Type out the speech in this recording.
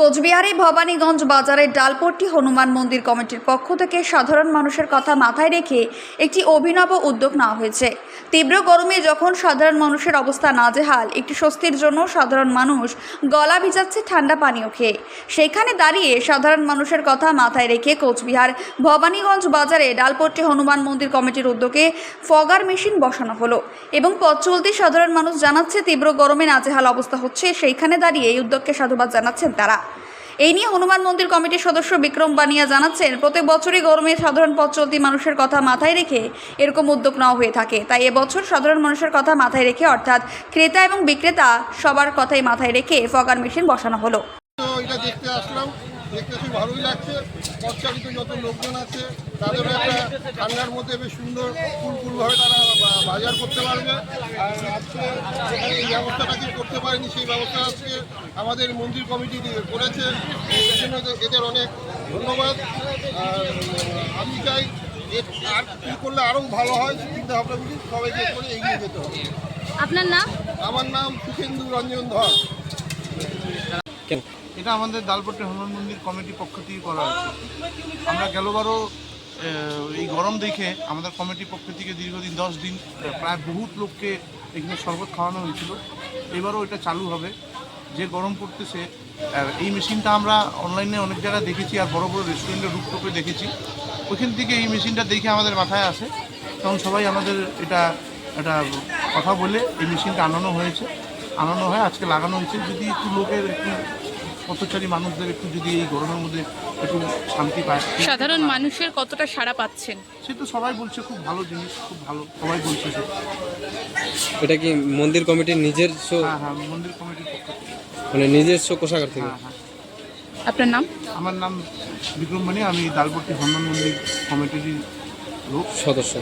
কোচবিহারে ভবানীগঞ্জ বাজারের ডালপট্টি হনুমান মন্দির কমিটির পক্ষ থেকে সাধারণ মানুষের কথা মাথায় রেখে একটি অভিনব উদ্যোগ নেওয়া হয়েছে। তীব্র গরমে যখন সাধারণ মানুষের অবস্থা নাজেহাল, একটি স্বস্তির জন্য সাধারণ মানুষ গলা ভিজাচ্ছে ঠান্ডা পানীয় খেয়ে। সেখানে দাঁড়িয়ে সাধারণ মানুষের কথা মাথায় রেখে কোচবিহার ভবানীগঞ্জ বাজারে ডালপট্টি হনুমান মন্দির কমিটির উদ্যোগে ফগার মেশিন বসানো হলো এবং পথ চলতি সাধারণ মানুষ জানাচ্ছে, তীব্র গরমে নাজেহাল অবস্থা হচ্ছে। সেইখানে দাঁড়িয়ে এই উদ্যোগকে সাধুবাদ জানাচ্ছেন তারা। এই নিয়ে হনুমান মন্দির কমিটির সদস্য বিক্রম বানিয়া জানাচ্ছেন, প্রত্যেক বছরই গরমে সাধারণ পথ চলতি মানুষের কথা মাথায় রেখে এরকম উদ্যোগ নেওয়া হয়ে থাকে। তাই এবছর সাধারণ মানুষের কথা মাথায় রেখে, অর্থাৎ ক্রেতা এবং বিক্রেতা সবার কথাই মাথায় রেখে ফগার মেশিন বসানো হলো। দেখতে দেখতে খুব ভালোই লাগছে। পথচারিত যত লোকজন আছে তাদেরও একটা ঠান্ডার মধ্যে বেশ সুন্দর ফুলফুলভাবে তারা বাজার করতে পারবে। আর আজকে যেখানে এই ব্যবস্থাটা কি করতে পারেনি সেই ব্যবস্থা আজকে আমাদের মন্দির কমিটি করেছে। এই জন্য এদের- এদের অনেক ধন্যবাদ। আর আমি চাই আর কী করলে আরও ভালো হয় চিন্তা ভাবনা করি সবাইকে করে এগিয়ে যেতে হবে। আপনার নাম? আমার নাম সুখেন্দু রঞ্জন ধর। এটা আমাদের দালপট্টি হনুমান মন্দির কমিটির পক্ষ থেকে করা হয়েছে। আমরা গেলবারও এই গরম দেখে আমাদের কমিটির পক্ষ থেকে দীর্ঘদিন, দশ দিন, প্রায় বহুত লোককে এখানে শরবত খাওয়ানো হয়েছিল। এবারও এটা চালু হবে। যে গরম পড়তেছে এই মেশিনটা আমরা অনলাইনে অনেক জায়গায় দেখেছি আর বড় বড় রেস্টুরেন্টের রুপটপে দেখেছি। ওইখান থেকে এই মেশিনটা দেখে আমাদের মাথায় আসে। তখন সবাই আমাদের এটা একটা কথা বলে এই মেশিনটা আনানো হয়েছে। আনানো হয়, আজকে লাগানো হয়েছে। যদি একটু লোকের একটু পথচারী মানুষদের একটু যদি এই গরমের মধ্যে একটু শান্তি পায়। সাধারণ মানুষের কতটা সাড়া পাচ্ছেন? সে তো সবাই বলছে খুব ভালো জিনিস খুব ভালো সবাই বলছে এটা কি মন্দির কমিটির নিজের হ্যাঁ হ্যাঁ মন্দির কমিটির পক্ষ থেকে। মানে নিজস্ব কোষাগার থেকে? হ্যাঁ হ্যাঁ। আপনার নাম? আমার নাম বিক্রম বানি আমি দালপট্টি হনুমান মন্দির কমিটির লোক। সদস্য।